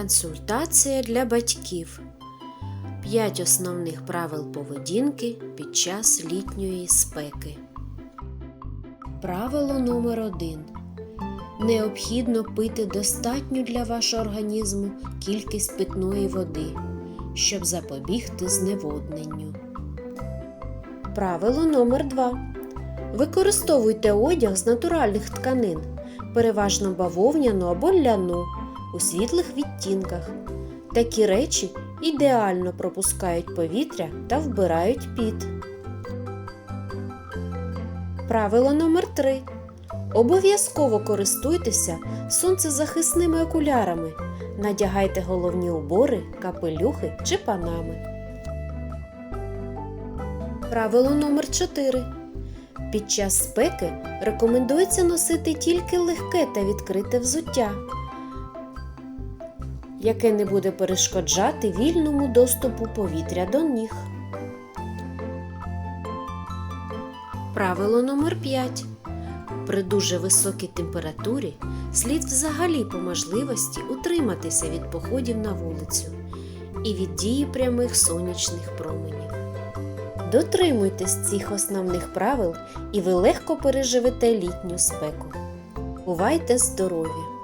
Консультація для батьків. П'ять основних правил поведінки під час літньої спеки. Правило номер 1 Необхідно пити достатню для вашого організму кількість питної води, щоб запобігти зневодненню. Правило номер 2 Використовуйте одяг з натуральних тканин, переважно бавовняну або ляну у світлих відтінках. Такі речі ідеально пропускають повітря та вбирають піт. Правило номер 3 Обов'язково користуйтеся сонцезахисними окулярами. Надягайте головні убори, капелюхи чи панами. Правило номер 4 Під час спеки рекомендується носити тільки легке та відкрите взуття, яке не буде перешкоджати вільному доступу повітря до ніг. Правило номер 5 При дуже високій температурі слід взагалі по можливості утриматися від походів на вулицю і від дії прямих сонячних променів. Дотримуйтесь цих основних правил, і ви легко переживете літню спеку. Бувайте здорові!